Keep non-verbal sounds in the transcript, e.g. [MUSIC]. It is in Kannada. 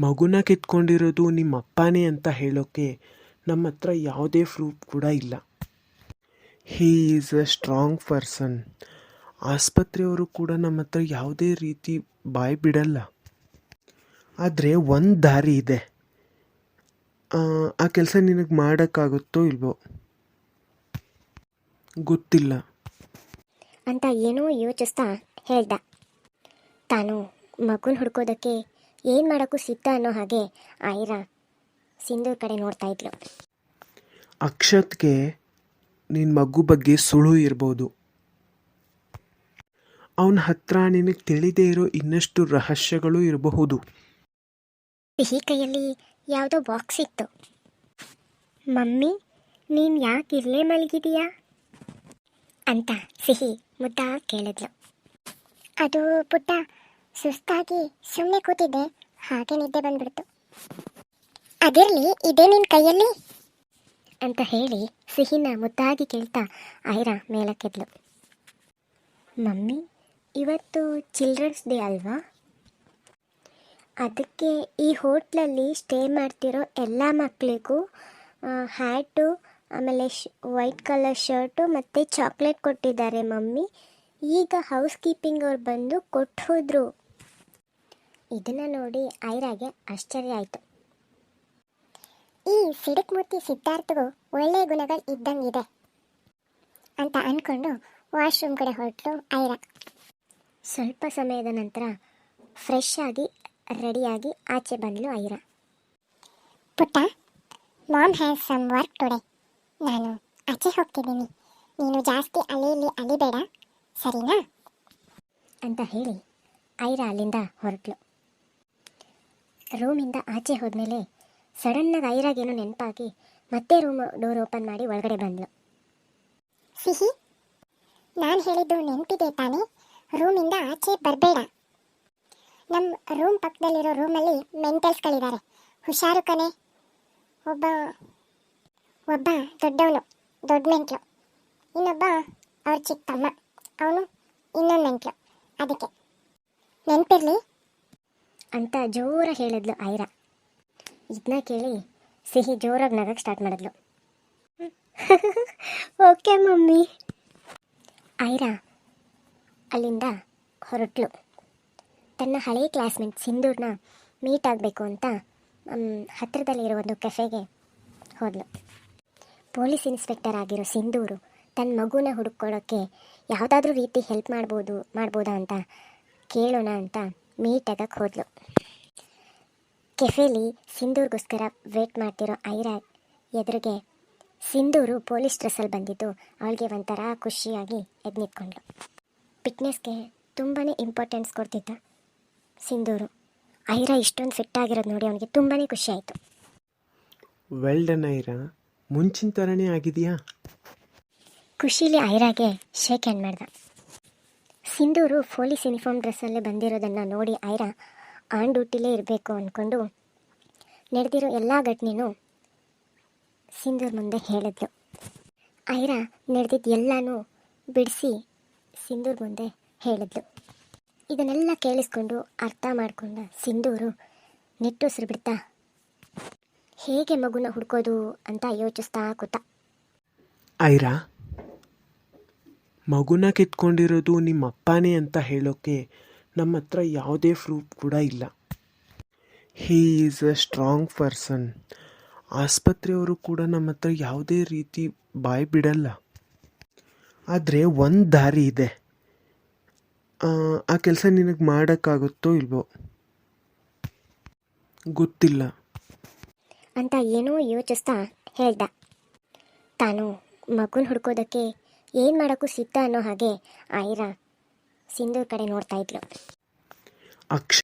ಮಗುನ ಕಿತ್ಕೊಂಡಿರೋದು ನಿಮ್ಮ ಅಪ್ಪನೇ ಅಂತ ಹೇಳೋಕ್ಕೆ ನಮ್ಮ ಹತ್ರ ಯಾವುದೇ ಪ್ರೂಫ್ ಕೂಡ ಇಲ್ಲ. He is a strong person ಆಸ್ಪತ್ರೆಯವರು ಕೂಡ ನಮ್ಮ ಹತ್ರ ಯಾವುದೇ ರೀತಿ ಬಾಯಿ ಬಿಡಲ್ಲ. ಆದರೆ ಒಂದು ದಾರಿ ಇದೆ. ಆ, ಕೆಲಸ ನಿನಗೆ ಮಾಡೋಕ್ಕಾಗುತ್ತೋ ಇಲ್ವೋ? ಗೊತ್ತಿಲ್ಲ. ಅಂತ ಏನೋ ಯೋಚಿಸ್ತಾ ಹೇಳ್ದ. ತಾನು ಮಗುನ ಹುಡ್ಕೋದಕ್ಕೆ ಏನು ಮಾಡೋಕ್ಕೂ ಸಿದ್ಧ ಅನ್ನೋ ಹಾಗೆ ಆಯಿರಾ ಸಿಂಧೂರ್ ಕಡೆ ನೋಡ್ತಾ ಇದ್ಲು. ಅಕ್ಷತ್ಗೆ ನಿನ್ನ ಮಗು ಬಗ್ಗೆ ಸುಳು ಇರ್ಬೋದು. ಅವನ ಹತ್ರ ನಿನಗೆ ತಿಳಿದೇ ಇರೋ ಇನ್ನಷ್ಟು ರಹಸ್ಯಗಳು ಇರಬಹುದು. ಸಿಹಿ ಕೈಯಲ್ಲಿ ಯಾವುದೋ ಬಾಕ್ಸ್ ಇತ್ತು. ಮಮ್ಮಿ ನೀನು ಯಾಕೆ ಇಲ್ಲೇ ಮಲಗಿದೀಯಾ? ಅಂತ ಸಿಹಿ ಮುದ್ದ ಕೇಳಿದ್ಲು. ಅದು ಪುಟ್ಟ ಸುಸ್ತಾಗಿ ಸುಮ್ಮನೆ ಕೂತಿದ್ದೆ. ಹಾಗೆ ನಿದ್ದೆ ಬಂದ್ಬಿಡ್ತು. ಅದಿರಲಿ, ಇದೇ ನಿನ್ನ ಕೈಯಲ್ಲಿ? ಅಂತ ಹೇಳಿ ಸಿಹಿನ ಮುದ್ದಾಗಿ ಕೇಳ್ತಾ ಐರಾ ಮೇಲಕ್ಕೆದ್ಲು. ಮಮ್ಮಿ, ಇವತ್ತು ಚಿಲ್ಡ್ರನ್ಸ್ ಡೇ ಅಲ್ವಾ? ಅದಕ್ಕೆ ಈ ಹೋಟ್ಲಲ್ಲಿ ಸ್ಟೇ ಮಾಡ್ತಿರೋ ಎಲ್ಲ ಮಕ್ಕಳಿಗೂ ಹ್ಯಾಟು, ಆಮೇಲೆ ಶ್, ವೈಟ್ ಕಲರ್ ಶರ್ಟು ಮತ್ತು ಚಾಕ್ಲೇಟ್ ಕೊಟ್ಟಿದ್ದಾರೆ ಮಮ್ಮಿ. ಈಗ ಹೌಸ್ ಕೀಪಿಂಗ್ ಅವ್ರು ಬಂದು ಕೊಟ್ಟು ಹೋದ್ರು ಇದನ್ನು ನೋಡಿ ಐರಾಗೆ ಆಶ್ಚರ್ಯ ಆಯಿತು. ಈ ಸಿಡಕ್ ಮೂರ್ತಿ ಸಿದ್ಧಾರ್ಥಗೂ ಒಳ್ಳೆಯ ಗುಣಗಳು ಇದ್ದಂಗಿದೆ ಅಂತ ಅಂದ್ಕೊಂಡು ವಾಶ್ರೂಮ್ ಕಡೆ ಹೊರಟು ಐರಾ. ಸ್ವಲ್ಪ ಸಮಯದ ನಂತರ ಫ್ರೆಶ್ ಆಗಿ ರೆಡಿಯಾಗಿ ಆಚೆ ಬಂದಳು ಐರಾ. ಪುಟ್ಟ, mom has some work today. ನಾನು ಆಚೆ ಹೋಗ್ತಿದ್ದೀನಿ. ನೀನು ಜಾಸ್ತಿ ಅಲ್ಲಿ ಇಲ್ಲಿ ಅಲಿಬೇಡ. ಸರಿನಾ? ಅಂತ ಹೇಳಿ ಐರಾ ಅಲ್ಲಿಂದ ಹೊರಟ್ಲು. ರೂಮಿಂದ ಆಚೆ ಹೋದ್ಮೇಲೆ ಸಡನ್ನಾಗಿ ಐರಾಗೇನೋ ನೆನಪಾಗಿ ಮತ್ತೆ ರೂಮ್ ಡೋರ್ ಓಪನ್ ಮಾಡಿ ಒಳಗಡೆ ಬಂದ್ಲು. ಸಿಹಿ, ನಾನು ಹೇಳಿದ್ದು ನೆನಪಿದೆ ತಾನೇ, ರೂಮಿಂದ ಆಚೆ ಬರಬೇಡ. ನಮ್ಮ ರೂಮ್ ಪಕ್ಕದಲ್ಲಿರೋ ರೂಮಲ್ಲಿ ಮೆಂಟಲ್ಸ್ಗಳಿದ್ದಾರೆ ಹುಷಾರು ಕಣೆ. ಒಬ್ಬ ಒಬ್ಬ ದೊಡ್ಡವನು, ದೊಡ್ಡ ಮೆಂಟ್ಲು. ಇನ್ನೊಬ್ಬ ಅವ್ರ ಚಿಕ್ಕಮ್ಮ. ಅವನು ಇನ್ನೊಂದು ಮೆಂಟ್ಲು. ಅದಕ್ಕೆ. ನೆನಪಿರ್ಲಿ? ಅಂತ ಜೋರ ಹೇಳಿದ್ಲು ಐರಾ. ಇದನ್ನ ಕೇಳಿ ಸಿಹಿ ಜೋರಾಗಿ ನಗಕ್ಕೆ ಸ್ಟಾರ್ಟ್ ಮಾಡಿದ್ಲು. [LAUGHS] Okay mummy. ಐರಾ ಅಲ್ಲಿಂದ ಹೊರಟ್ಲು. ತನ್ನ ಹಳೆಯ ಕ್ಲಾಸ್ಮೇಟ್ ಸಿಂಧೂರ್ನ ಮೀಟ್ ಆಗಬೇಕು ಅಂತ ಹತ್ತಿರದಲ್ಲಿರೋ ಒಂದು ಕೆಫೆಗೆ ಹೋದ್ಲು. ಪೊಲೀಸ್ ಇನ್ಸ್ಪೆಕ್ಟರ್ ಆಗಿರೋ ಸಿಂಧೂರು ತನ್ನ ಮಗುನ ಹುಡುಕೊಳ್ಳೋಕ್ಕೆ ಯಾವುದಾದ್ರೂ ರೀತಿ ಹೆಲ್ಪ್ ಮಾಡ್ಬೋದು, ಮಾಡ್ಬೋದಾ ಅಂತ ಕೇಳೋಣ ಅಂತ ಮೀಟಾಗಕ್ಕೆ ಹೋದ್ಲು. ಕೆಫೆಲಿ ಸಿಂಧೂರ್ಗೋಸ್ಕರ ವೇಟ್ ಮಾಡ್ತಿರೋ ಐರಾ ಎದುರಿಗೆ ಸಿಂಧೂರು ಪೊಲೀಸ್ ಡ್ರೆಸ್ಸಲ್ಲಿ ಬಂದಿದ್ದು ಅವಳಿಗೆ ಒಂಥರ ಖುಷಿಯಾಗಿ ಎದ್ದು ನಿಂತ್ಕೊಂಡ್ಳು ಫಿಟ್ನೆಸ್ಗೆ ತುಂಬಾ ಇಂಪಾರ್ಟೆನ್ಸ್ ಕೊಡ್ತಿದ್ದ ಸಿಂಧೂರು. ಐರಾ ಇಷ್ಟೊಂದು ಫಿಟ್ ಆಗಿರೋದು ನೋಡಿ ಅವನಿಗೆ ತುಂಬಾ ಖುಷಿ ಆಯಿತು ವೆಲ್ ಡನ್ ಐರಾ. ಮುಂಚಿನ ಥರನೇ ಆಗಿದೆಯಾ? ಖುಷಿಲಿ ಐರಾಗೆ ಶೇಕ್ ಹ್ಯಾಂಡ್ ಮಾಡ್ದ. ಸಿಂಧೂರು ಪೊಲೀಸ್ ಯೂನಿಫಾರ್ಮ್ ಡ್ರೆಸ್ಸಲ್ಲೇ ಬಂದಿರೋದನ್ನು ನೋಡಿ ಐರಾ ಆನ್ ಡ್ಯೂಟಿಲೇ ಇರಬೇಕು ಅಂದ್ಕೊಂಡು ನಡೆದಿರೋ ಎಲ್ಲ ಘಟನೆನೂ ಸಿಂಧೂರ್ ಮುಂದೆ ಹೇಳಿದ್ಲು. ಐರಾ ನಡೆದಿದ್ದು ಎಲ್ಲನೂ ಬಿಡಿಸಿ ಸಿಂಧೂರ್ ಮುಂದೆ ಹೇಳಿದ್ಲು. ಇದನ್ನೆಲ್ಲ ಕೇಳಿಸ್ಕೊಂಡು ಅರ್ಥ ಮಾಡಿಕೊಂಡ ಸಿಂಧೂರು ನಿಟ್ಟುಸಿರು ಬಿಡ್ತಾ, ಹೇಗೆ ಮಗುನ ಹುಡ್ಕೋದು? ಅಂತ ಯೋಚಿಸ್ತಾ ಕೂತ. ಐರಾ ಮಗುನ ಕಿತ್ಕೊಂಡಿರೋದು ನಿಮ್ಮ ಅಪ್ಪನೇ ಅಂತ ಹೇಳೋಕ್ಕೆ ನಮ್ಮ ಹತ್ರ ಯಾವುದೇ ಪ್ರೂಫ್ ಕೂಡ ಇಲ್ಲ. He is a strong person ಆಸ್ಪತ್ರೆಯವರು ಕೂಡ ನಮ್ಮ ಹತ್ರ ಯಾವುದೇ ರೀತಿ ಬಾಯಿ ಬಿಡಲ್ಲ. ಆದರೆ ಒಂದು ದಾರಿ ಇದೆ. ಆ, ಕೆಲಸ ನಿನಗೆ ಮಾಡೋಕ್ಕಾಗುತ್ತೋ ಇಲ್ವೋ? ಗೊತ್ತಿಲ್ಲ. ಅಂತ ಏನೋ ಯೋಚಿಸ್ತಾ ಹೇಳ್ದ. ತಾನು ಮಗುನ ಹುಡ್ಕೋದಕ್ಕೆ ಏನು ಮಾಡೋಕ್ಕೂ ಸಿದ್ಧ ಅನ್ನೋ ಹಾಗೆ ಐರಾ ಸಿಂಧೂರ್ ಕಡೆ ನೋಡ್ತಾ ಇದ್ಲು. ಅಕ್ಷ